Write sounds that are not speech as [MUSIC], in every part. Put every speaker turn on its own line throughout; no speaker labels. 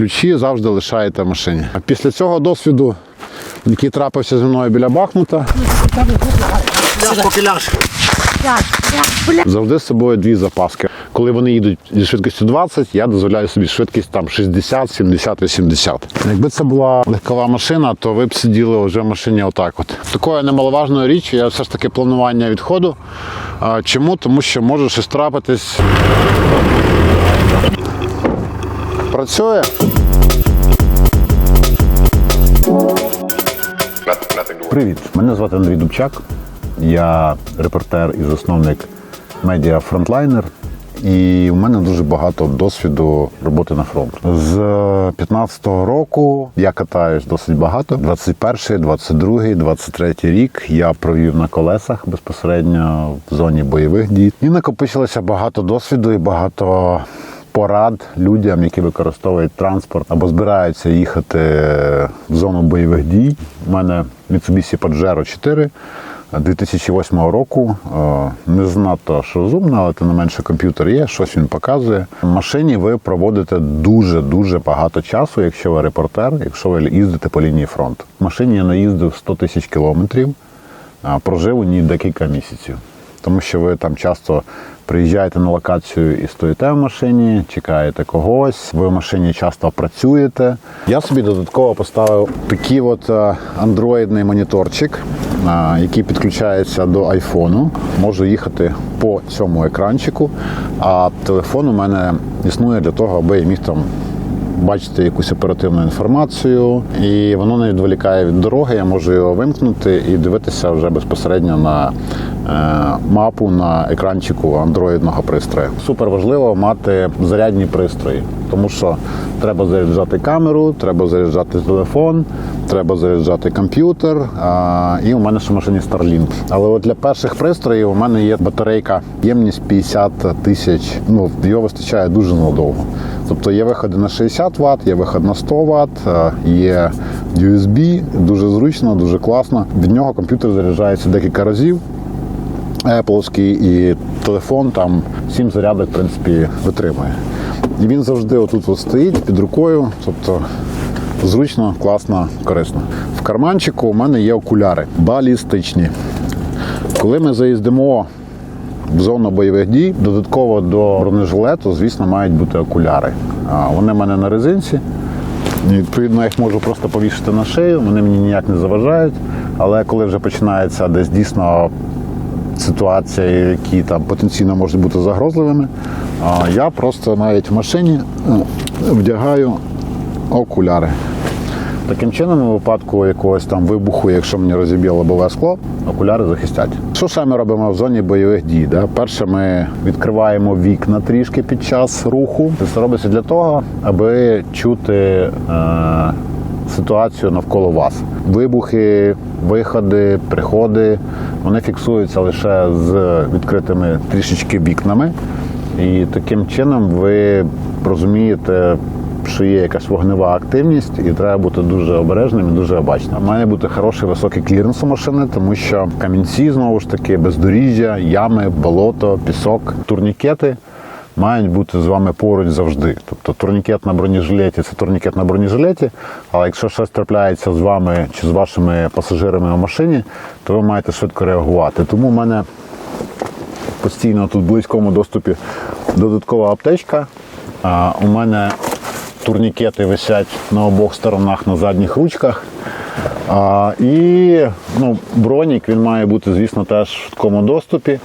ключі завжди лишаєте в машині. А після цього досвіду, який трапився зі мною біля Бахмута, завжди з собою дві запаски. Коли вони їдуть зі швидкістю 20, я дозволяю собі швидкість там 60, 70, 80. Якби це була легкова машина, то ви б сиділи вже в машині отак. От такою немаловажною річчю є все ж таки планування відходу. Чому? Тому що може щось трапитись. Працює. Привіт, мене звати Андрій Дубчак. Я репортер і засновник медіа Фронтлайнер. І у мене дуже багато досвіду роботи на фронт. З 15-го року я катаюсь досить багато. 21-й, 22-й, 23-й рік я провів на колесах безпосередньо в зоні бойових дій. І накопичилося багато досвіду і багато порад людям, які використовують транспорт або збираються їхати в зону бойових дій. У мене Mitsubishi Pajero 4 2008 року. Е, Не знато що розумно, але тим не менше комп'ютер є, щось він показує. В машині ви проводите дуже-дуже багато часу, якщо ви репортер, якщо ви їздите по лінії фронту. В машині я наїздив 100 тисяч кілометрів, прожив у ній декілька місяців. Тому що ви там часто приїжджаєте на локацію і стоїте в машині, чекаєте когось, ви в машині часто працюєте. Я собі додатково поставив такий от е, андроїдний моніторчик, який підключається до айфону. Можу їхати по цьому екранчику, а телефон у мене існує для того, аби я міг там бачити якусь оперативну інформацію, і воно не відволікає від дороги. Я можу його вимкнути і дивитися вже безпосередньо на е, мапу на екранчику андроїдного пристрою. Супер важливо мати зарядні пристрої, тому що треба заряджати камеру, треба заряджати телефон, треба заряджати комп'ютер. І у мене ще в машині Starlink. Але от для перших пристроїв у мене є батарейка, ємність 50 тисяч. Ну його вистачає дуже надовго. Тобто є виходи на 60 Вт, є виход на 100 Вт, е, є USB, дуже зручно, дуже класно. Від нього комп'ютер заряджається декілька разів. Apple і телефон там 7 зарядок, в принципі, витримує. І він завжди отут от стоїть під рукою, тобто зручно, класно, корисно. В карманчику у мене є окуляри балістичні. Коли ми заїздимо в зону бойових дій, додатково до бронежилету, звісно, мають бути окуляри. Вони в мене на резинці. І, Відповідно, я їх можу просто повішати на шию, вони мені ніяк не заважають. Але коли вже починається десь дійсно ситуація, які там потенційно можуть бути загрозливими, а я просто навіть в машині е, вдягаю окуляри. Таким чином, у випадку якогось там вибуху, якщо мені розіб'є лобове скло, окуляри захистять. Що саме робимо в зоні бойових дій? Да? Перше, ми відкриваємо вікна трішки під час руху. Це робиться для того, аби чути е, ситуацію навколо вас. Вибухи, виходи, приходи вони фіксуються лише з відкритими трішечки вікнами. І таким чином ви розумієте, що є якась вогнева активність, і треба бути дуже обережним і дуже обачним. Має бути хороший високий кліренс у машини, тому що камінці знову ж таки, бездоріжжя, ями, болото, пісок, турнікети. Мають бути з вами поруч завжди. Тобто турнікет на бронежилеті це турнікет на бронежилеті, але якщо щось трапляється з вами чи з вашими пасажирами в машині, то ви маєте швидко реагувати. Тому в мене постійно тут в близькому доступі додаткова аптечка. У мене турнікети висять на обох сторонах на задніх ручках. А, і ну, бронік він має бути, звісно, теж в швидкому доступі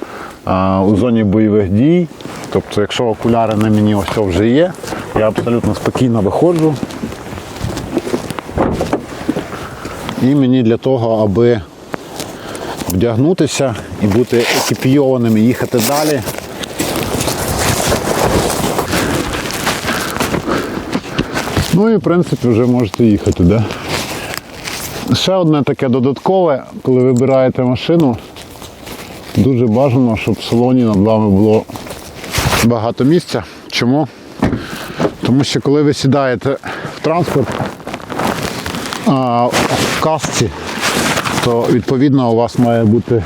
а, у зоні бойових дій. Тобто, якщо окуляри на мені ось вже є, я абсолютно спокійно виходжу. І мені для того, аби вдягнутися і бути екіпійованим і їхати далі. Ну і в принципі вже можете їхати, да? Ще одне таке додаткове, коли вибираєте машину, дуже бажано, щоб в салоні над вами було багато місця. Чому? Тому що коли ви сідаєте в транспорт а, в касці, то відповідно у вас має бути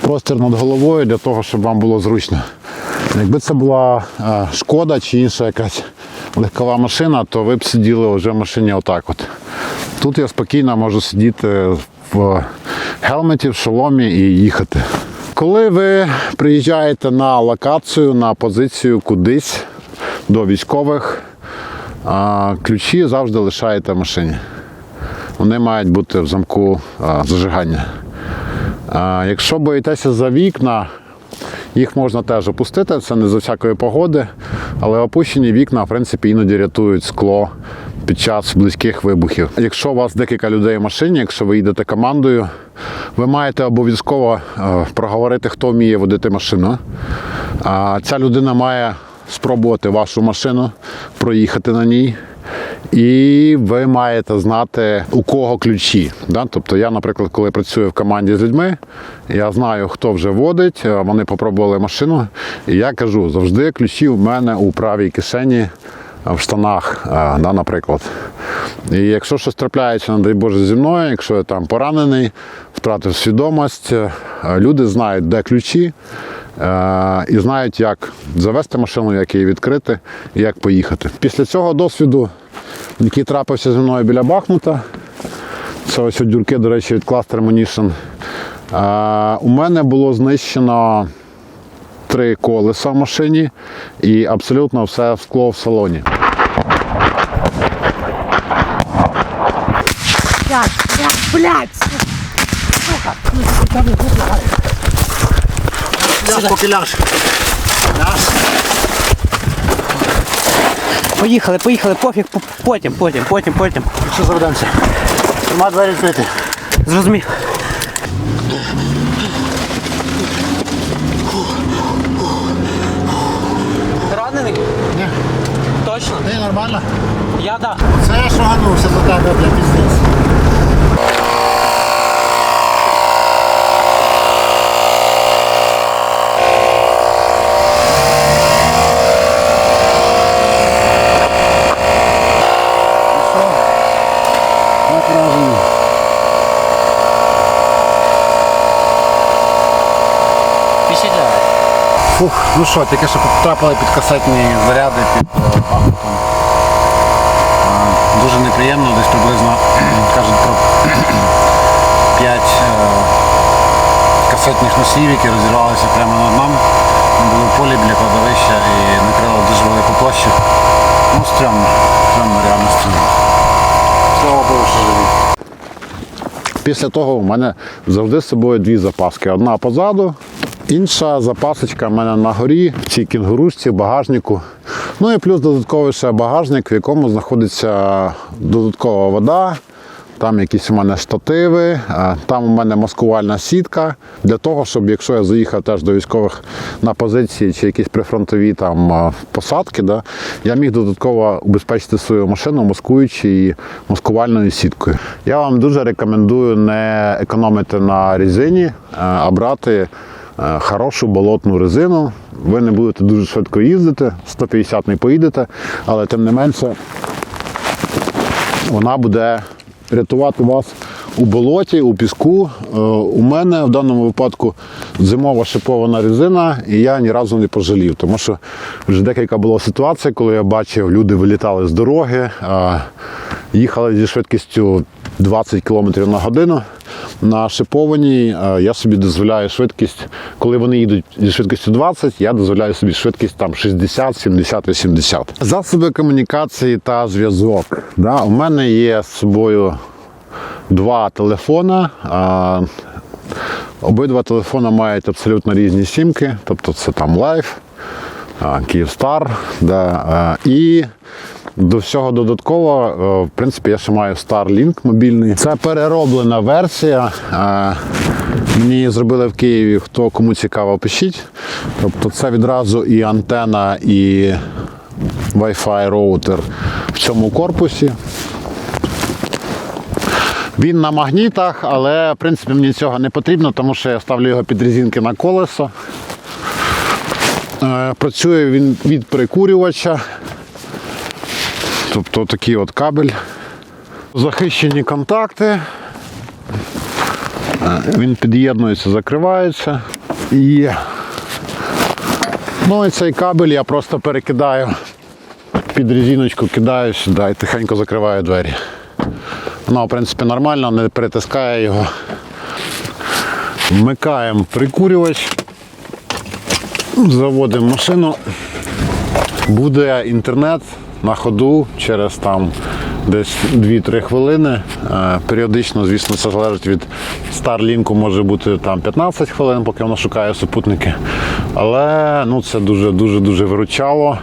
простір над головою для того, щоб вам було зручно. Якби це була а, шкода чи інша якась легкова машина, то ви б сиділи вже в машині отак от. Тут я спокійно можу сидіти в гелметі, в шоломі і їхати. Коли ви приїжджаєте на локацію, на позицію кудись до військових, ключі завжди лишаєте в машині. Вони мають бути в замку зажигання. Якщо боїтеся за вікна, їх можна теж опустити, це не за всякої погоди, але опущені вікна, в принципі, іноді рятують скло під час близьких вибухів. Якщо у вас декілька людей в машині, якщо ви їдете командою, ви маєте обов'язково е, проговорити, хто вміє водити машину. А ця людина має спробувати вашу машину, проїхати на ній. І ви маєте знати, у кого ключі. Да? Тобто я, наприклад, коли працюю в команді з людьми, я знаю, хто вже водить, вони попробували машину. І я кажу, завжди ключі у мене у правій кишені в штанах, да, наприклад. І якщо щось трапляється, не дай Боже, зі мною, якщо я там поранений, втратив свідомість, е, люди знають, де ключі. е, І знають, як завести машину, як її відкрити і як поїхати. Після цього досвіду який трапився зі мною біля Бахмута. Це ось дюрки, до речі, від Cluster Ammunition. Е, У мене було знищено три колеса в машині і абсолютно все скло в салоні.
Блядь, блядь, блядь!
Ляж, поки ляж. Ляж.
Поїхали, поїхали, пофіг, потім, потім, потім, потім.
Що заведемося? Нема двері відкрити.
Зрозумів. Ранений?
Ні.
Точно?
Ти нормально?
Я да.
Це я шуганувся за тебе, бля, піздець. Фух, ну що, тільки що потрапили під касетні заряди під е, Бахмутом. Е, Дуже неприємно, десь приблизно кажуть про 5 касетних носіїв, які розірвалися прямо над нами. Ми були в полі біля кладовища і накрили дуже велику площу. Ну, стрьомно, стрьомно, реально стрьомно. Слава Богу, що живі.
Після того в мене завжди з собою дві запаски. Одна позаду, інша запасочка в мене на горі, в цій кінгурушці, в багажнику. Ну і плюс додатковий ще багажник, в якому знаходиться додаткова вода. Там якісь у мене штативи, там у мене маскувальна сітка для того, щоб якщо я заїхав теж до військових на позиції чи якісь прифронтові там посадки, да, я міг додатково убезпечити свою машину, маскуючи її маскувальною сіткою. Я вам дуже рекомендую не економити на резині, а- брати хорошу болотну резину. Ви не будете дуже швидко їздити, 150 не поїдете, але тим не менше вона буде рятувати вас у болоті, у піску. Е, У мене в даному випадку зимова шипована резина, і я ні разу не пожалів, тому що вже декілька було ситуацій, коли я бачив, люди вилітали з дороги, е, їхали зі швидкістю 20 км на годину. На шипованій е, я собі дозволяю швидкість, коли вони їдуть зі швидкістю 20, я дозволяю собі швидкість там 60, 70, 80. Засоби комунікації та зв'язок. Да, у мене є з собою два телефона. Обидва телефона мають абсолютно різні сімки, тобто це там Life, Kyivstar. Да, і до всього додатково, е, в принципі, я ще маю Starlink мобільний. Це перероблена версія. Е, Мені її зробили в Києві. Хто кому цікаво, пишіть. Тобто це відразу і антена, і Wi-Fi роутер в цьому корпусі. Він на магнітах, але в принципі мені цього не потрібно, тому що я ставлю його під резинки на колесо. Е, Працює він від прикурювача. Тобто такий от кабель. Захищені контакти. Він під'єднується, закривається. І ну і цей кабель я просто перекидаю під резиночку кидаю сюди і тихенько закриваю двері. Вона, в принципі, нормально, не притискає його. Вмикаємо прикурювач, заводимо машину. Буде інтернет на ходу через там десь 2-3 хвилини. Е, Періодично, звісно, це залежить від Starlink, може бути там 15 хвилин, поки воно шукає супутники. Але ну, це дуже дуже дуже виручало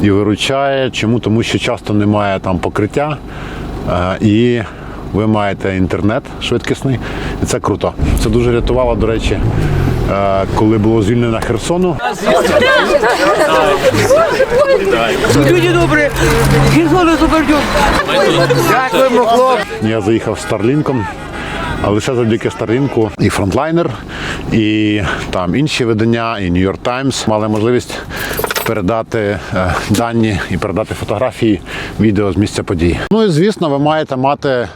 і виручає. Чому? Тому що часто немає там покриття. е, І ви маєте інтернет швидкісний, і це круто. Це дуже рятувало, до речі, е, коли було звільнено Херсону.
Люди добрі, Херсони супердюк. Дякуємо, хлопці.
Я заїхав з Старлінком, а лише завдяки Старлінку і Фронтлайнер, і там інші видання, і New York Times мали можливість передати е, дані і передати фотографії, відео з місця подій. Ну і звісно, ви маєте мати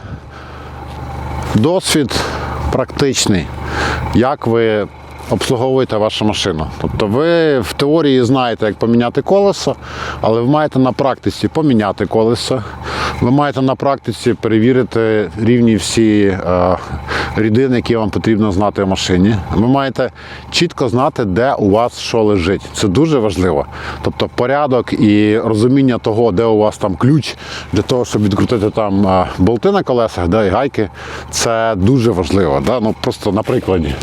досвід практичний, як ви обслуговуєте вашу машину. Тобто ви в теорії знаєте, як поміняти колесо, але ви маєте на практиці поміняти колесо. Ви маєте на практиці перевірити рівні всі е, рідини, які вам потрібно знати в машині. Ви маєте чітко знати, де у вас що лежить. Це дуже важливо. Тобто порядок і розуміння того, де у вас там ключ для того, щоб відкрутити там е, болти на колесах, да, і гайки, це дуже важливо. Да? Ну, просто на прикладі.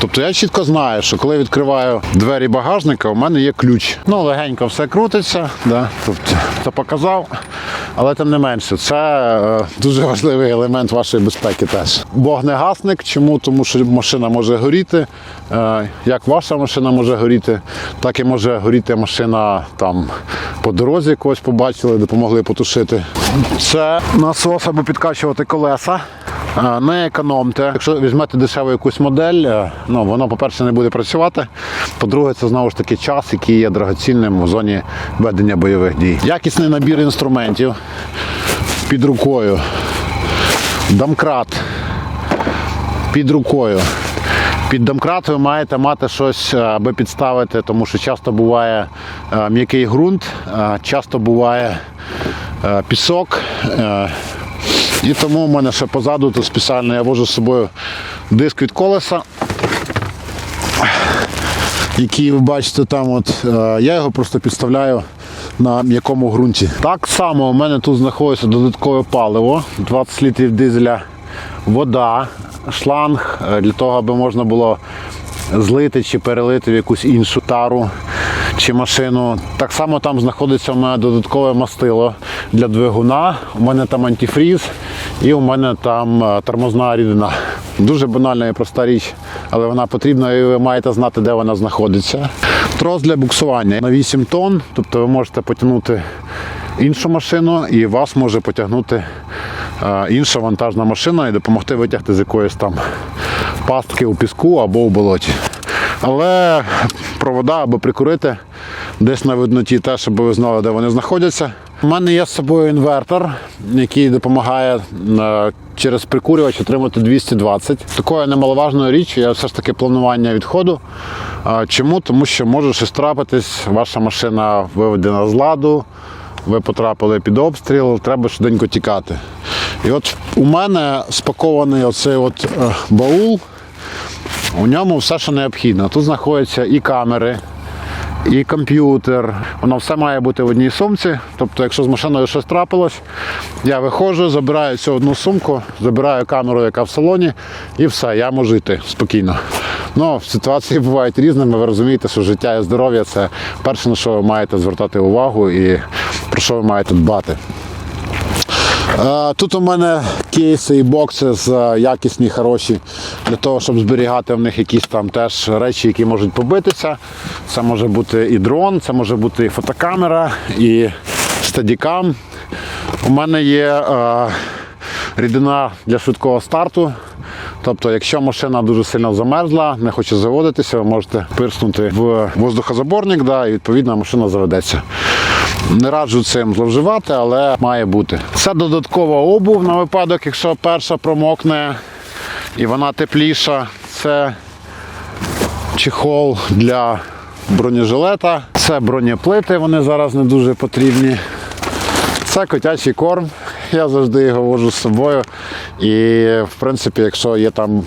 Тобто я чітко знаю, що коли відкриваю двері багажника, у мене є ключ. Ну, легенько все крутиться, да? тобто це показав. Але тим не менше, це е, дуже важливий елемент вашої безпеки теж. Вогнегасник. Чому? Тому що машина може горіти. Е, як ваша машина може горіти, так і може горіти машина там по дорозі когось побачили, допомогли потушити. Це насос, аби підкачувати колеса. Е, Не економте. Якщо візьмете дешеву якусь модель, е, ну воно, по-перше, не буде працювати. По-друге, це знову ж таки час, який є драгоцінним у зоні ведення бойових дій. Якісний набір інструментів під рукою. Домкрат під рукою. Під домкрат ви маєте мати щось, е, аби підставити, тому що часто буває м'який ґрунт, часто буває пісок. І тому в мене ще позаду тут спеціально я вожу з собою диск від колеса, який ви бачите там. От, е, я його просто підставляю на м'якому ґрунті. Так само у мене тут знаходиться додаткове паливо, 20 літрів дизеля, вода, шланг е, для того, аби можна було злити чи перелити в якусь іншу тару чи машину. Так само там знаходиться у мене додаткове мастило для двигуна. У мене там антифріз і у мене там е, тормозна рідина. Дуже банальна і проста річ, але вона потрібна і ви маєте знати, де вона знаходиться. Трос для буксування на 8 тонн, тобто ви можете потягнути іншу машину і вас може потягнути е, інша вантажна машина і допомогти витягти з якоїсь там пастки у піску або у болоті. Але провода або прикурити десь на видноті теж, щоб ви знали, де вони знаходяться. У мене є з собою інвертор, який допомагає е, через прикурювач отримати 220. Такою немаловажною річчю є все ж таки планування відходу. Чому? Тому що може щось трапитись, ваша машина виведена з ладу, ви потрапили під обстріл, треба швиденько тікати. І от у мене спакований оцей от е, баул. У ньому все, що необхідно. Тут знаходяться і камери, і комп'ютер. Воно все має бути в одній сумці. Тобто, якщо з машиною щось трапилось, я виходжу, забираю цю одну сумку, забираю камеру, яка в салоні, і все, я можу йти спокійно. Ну, ситуації бувають різними. Ви розумієте, що життя і здоров'я це перше, на що ви маєте звертати увагу і про що ви маєте дбати. Е, Тут у мене кейси і бокси з е, якісні, хороші, для того, щоб зберігати в них якісь там теж речі, які можуть побитися. Це може бути і дрон, це може бути і фотокамера, і стадікам. У мене є е, рідина для швидкого старту. Тобто, якщо машина дуже сильно замерзла, не хоче заводитися, ви можете пирснути в воздухозаборник, да, і відповідно машина заведеться. Не раджу цим зловживати, але має бути. Це додаткова обув на випадок, якщо перша промокне і вона тепліша. Це чехол для бронежилета, це бронеплити, вони зараз не дуже потрібні. Це котячий корм. Я завжди його вожу з собою. І, в принципі, якщо є там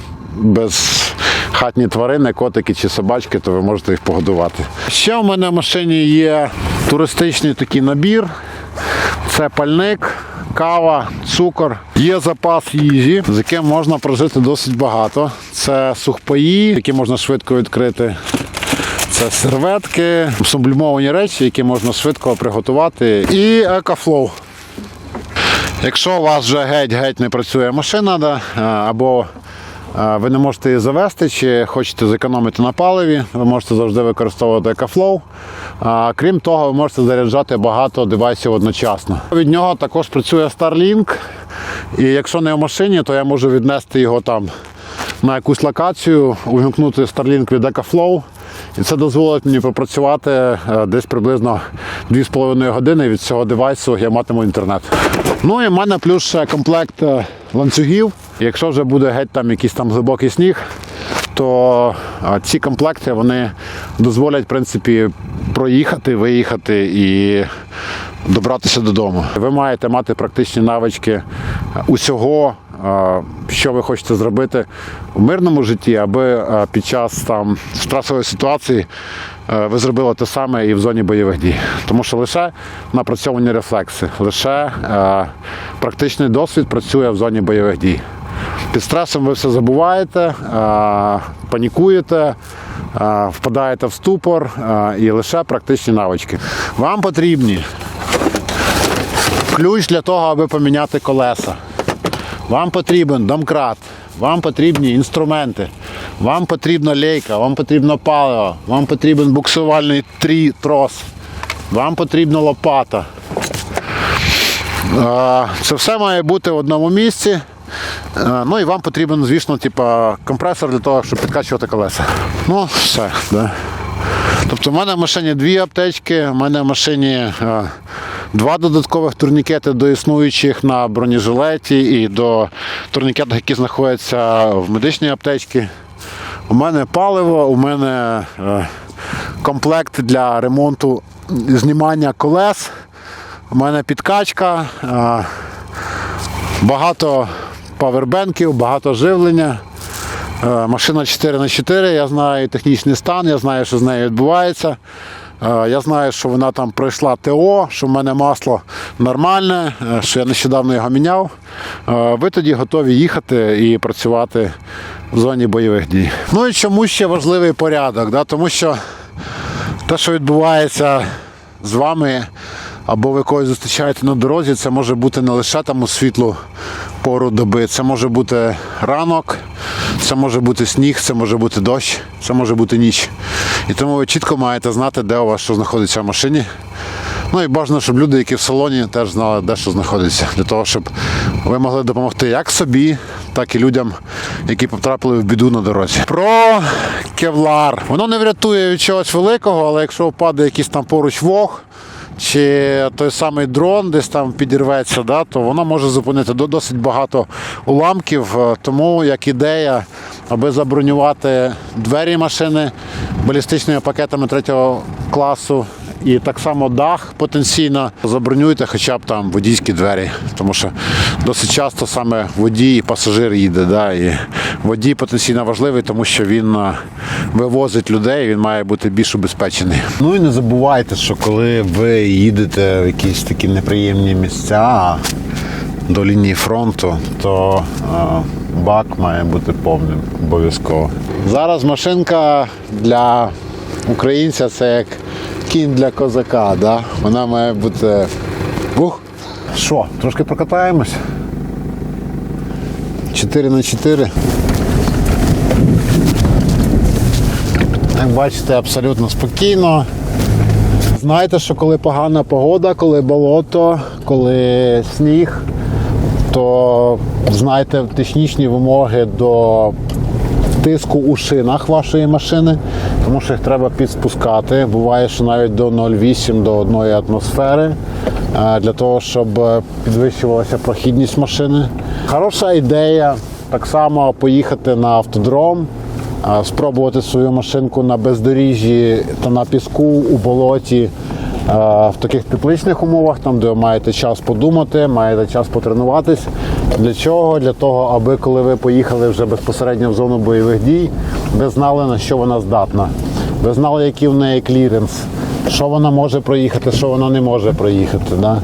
безхатні тварини, котики чи собачки, то ви можете їх погодувати. Ще в мене в машині є туристичний такий набір. Це пальник, кава, цукор. Є запас їжі, з яким можна прожити досить багато. Це сухпаї, які можна швидко відкрити. Це серветки, сублімовані речі, які можна швидко приготувати. І екофлоу. Якщо у вас вже геть-геть не працює машина, або ви не можете її завести, чи хочете зекономити на паливі, ви можете завжди використовувати EcoFlow. Крім того, ви можете заряджати багато девайсів одночасно. Від нього також працює Starlink. І якщо не в машині, то я можу віднести його там на якусь локацію, увімкнути Starlink від EcoFlow. І це дозволить мені попрацювати е, десь приблизно 2,5 години від цього девайсу я матиму інтернет. Ну і в мене плюс комплект е, ланцюгів. Якщо вже буде геть там якийсь там глибокий сніг, то ці комплекти вони дозволять в принципі проїхати, виїхати і добратися додому. Ви маєте мати практичні навички усього, що ви хочете зробити в мирному житті, аби під час там стресової ситуації ви зробили те саме і в зоні бойових дій. Тому що лише напрацьовані рефлекси, лише практичний досвід працює в зоні бойових дій. Під стресом ви все забуваєте, панікуєте, впадаєте в ступор і лише практичні навички. Вам потрібні ключ для того, аби поміняти колеса. Вам потрібен домкрат, вам потрібні інструменти, вам потрібна лейка, вам потрібно паливо, вам потрібен буксувальний трі, трос, вам потрібна лопата. Це все має бути в одному місці. Е, Ну і вам потрібен, звісно, типа, компресор для того, щоб підкачувати колеса. Ну, все. Да. Тобто в мене в машині дві аптечки, в мене в машині е, два додаткових турнікети до існуючих на бронежилеті і до турнікетів, які знаходяться в медичній аптечці. У мене паливо, у мене е, комплект для ремонту знімання колес, у мене підкачка, багато павербенків, багато живлення. Е, Машина 4 на 4 я знаю технічний стан, я знаю, що з нею відбувається. Е, Я знаю, що вона там пройшла ТО, що в мене масло нормальне, е, що я нещодавно його міняв. Ви тоді готові їхати і працювати в зоні бойових дій. Ну і чому ще важливий порядок? Да? Тому що те, що відбувається з вами, або ви когось зустрічаєте на дорозі, це може бути не лише там у світлу пору доби, це може бути ранок, це може бути сніг, це може бути дощ, це може бути ніч. І тому ви чітко маєте знати, де у вас що знаходиться в машині. Ну і бажано, щоб люди, які в салоні, теж знали, де що знаходиться, для того, щоб ви могли допомогти як собі, так і людям, які потрапили в біду на дорозі. Про кевлар. Воно не врятує від чогось великого, але якщо впаде якийсь там поруч вог, чи той самий дрон десь там підірветься, да, то воно може зупинити досить багато уламків. Е, Тому як ідея, аби забронювати двері машини балістичними пакетами третього класу. І так само дах потенційно забронюйте хоча б там водійські двері, тому що досить часто саме водій і пасажир їде. Да, і водій потенційно важливий, тому що він е, вивозить людей, він має бути більш убезпечений. Ну і не забувайте, що коли ви їдете в якісь такі неприємні місця до лінії фронту, то е, бак має бути повним обов'язково. Зараз машинка для українця це як кінь для козака. Да? Вона має бути. Ух! Що, трошки прокатаємось? 4 на 4. Як бачите, абсолютно спокійно. Знаєте, що коли погана погода, коли болото, коли сніг, то знайте технічні вимоги до тиску у шинах вашої машини, тому що їх треба підспускати. Буває, що навіть до 0,8 до 1 атмосфери е, для того, щоб е, підвищувалася прохідність машини. Хороша ідея так само поїхати на автодром спробувати свою машинку на бездоріжжі та на піску у болоті. В таких тепличних умовах, там, де ви маєте час подумати, маєте час потренуватись. Для чого? Для того, аби коли ви поїхали вже безпосередньо в зону бойових дій, ви знали на що вона здатна. Ви знали, який в неї кліренс, що вона може проїхати, що вона не може проїхати. Да?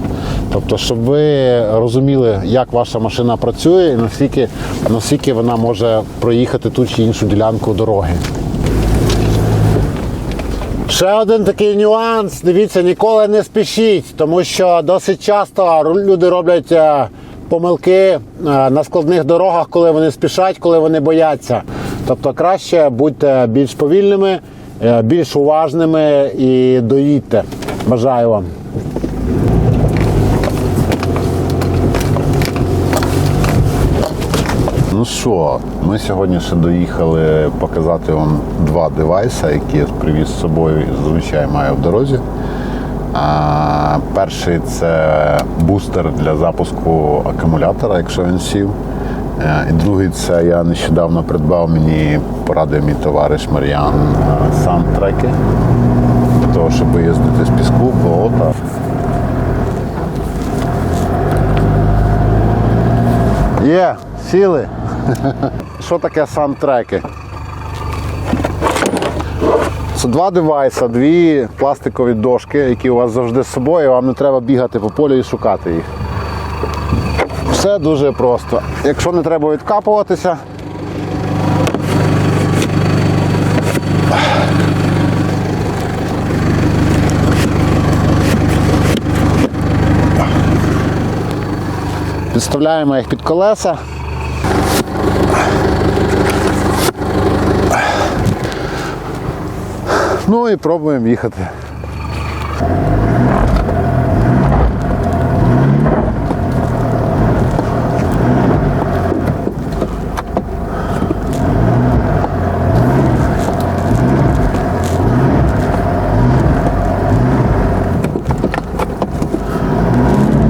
Тобто, щоб ви розуміли, як ваша машина працює і наскільки, наскільки вона може проїхати ту чи іншу ділянку дороги. Ще один такий нюанс. Дивіться, ніколи не спішіть, тому що досить часто люди роблять е, помилки е, на складних дорогах, коли вони спішать, коли вони бояться. Тобто краще будьте більш повільними, е, більш уважними і доїдьте. Бажаю вам. Що, ми сьогодні ще доїхали показати вам два девайси, які я привіз з собою і зазвичай маю в дорозі. А, перший це бустер для запуску акумулятора, якщо він сів. Е, І другий це я нещодавно придбав мені порадив мій товариш Мар'ян е, саундтреки для того, щоб виїздити з піску, болота. Є, сіли. [LAUGHS] Що таке саундтреки? Це два девайси, дві пластикові дошки, які у вас завжди з собою, вам не треба бігати по полю і шукати їх. Все дуже просто. Якщо не треба відкапуватися, підставляємо їх під колеса. Ну і пробуємо їхати.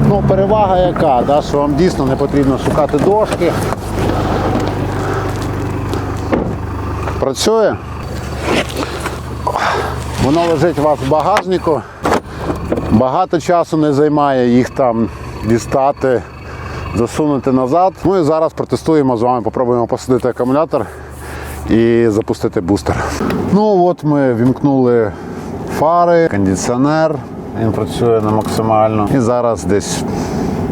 Ну, перевага яка, да, що вам дійсно не потрібно шукати дошки. Працює. Воно лежить у вас в багажнику. Багато часу не займає їх там дістати, засунути назад. Ну і зараз протестуємо з вами, попробуємо посадити акумулятор і запустити бустер. Ну от ми вімкнули фари, кондиціонер. Він працює на максимально. І зараз десь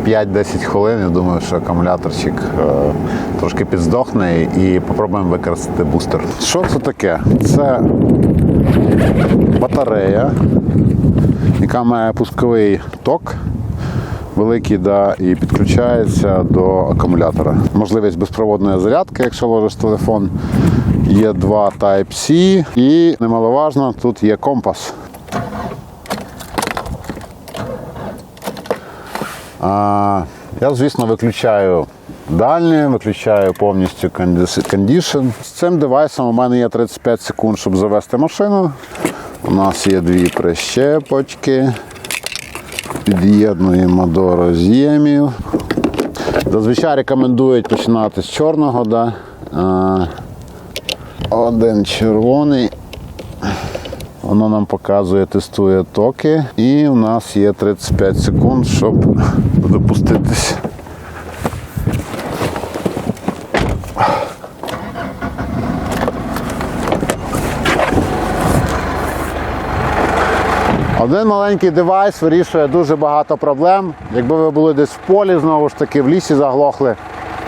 5-10 хвилин. Я думаю, що акумуляторчик е, трошки підздохне і попробуємо використати бустер. Що це таке? Це батарея, яка має пусковий ток великий, да, і підключається до акумулятора. Можливість безпроводної зарядки, якщо ложиш телефон. Є два Type-C і немаловажно, тут є компас. Я, звісно, виключаю дальнє, виключаю повністю кондішн. З цим девайсом у мене є 35 секунд, щоб завести машину. У нас є дві прищепочки. Під'єднуємо до роз'ємів. Зазвичай рекомендують починати з чорного. Да? Один червоний. Воно нам показує, тестує токи. І у нас є 35 секунд, щоб запуститись. Один маленький девайс вирішує дуже багато проблем. Якби ви були десь в полі, знову ж таки, в лісі заглохли.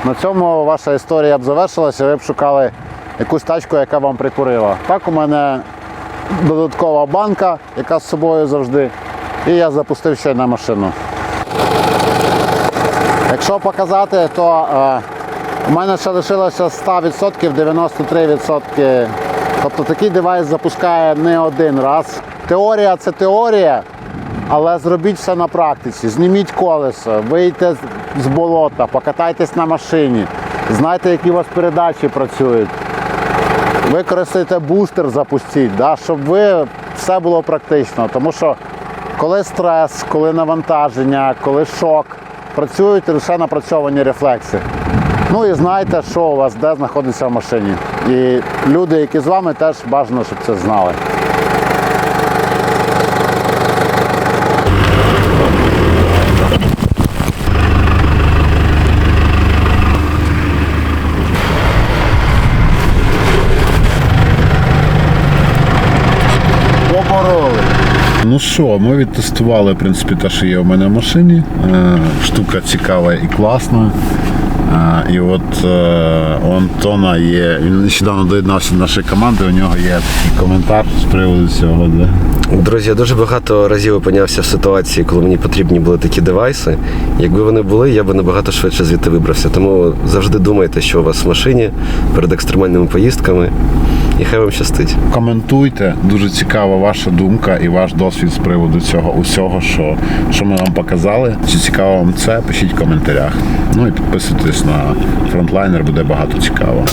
На цьому ваша історія б завершилася, ви б шукали якусь тачку, яка вам прикурила. Так у мене додаткова банка, яка з собою завжди. І я запустив ще на машину. Якщо показати, то е, у мене ще лишилося 100% 93%. Тобто такий девайс запускає не один раз. Теорія це теорія, але зробіть все на практиці. Зніміть колесо, вийдьте з болота, покатайтесь на машині, знайте, які у вас передачі працюють. Використайте бустер, запустіть, да, щоб ви все було практично. Тому що коли стрес, коли навантаження, коли шок, працюють лише напрацьовані рефлекси. Ну і знайте, що у вас де знаходиться в машині. І люди, які з вами, теж бажано, щоб це знали. Ну що, ми відтестували, в принципі, те, що є у мене в машині. Е, Штука цікава і класна. Е, І от е, у Антона є. Він нещодавно доєднався до нашої команди. У нього є такий коментар з приводу цього. Да?
Друзі, я дуже багато разів опинявся в ситуації, коли мені потрібні були такі девайси. Якби вони були, я би набагато швидше звідти вибрався. Тому завжди думайте, що у вас в машині перед екстремальними поїздками, і хай вам щастить.
Коментуйте, дуже цікава ваша думка і ваш досвід з приводу цього усього, що, що ми вам показали. Чи цікаво вам це? Пишіть в коментарях. Ну і підписуйтесь на фронтлайнер, буде багато цікавого.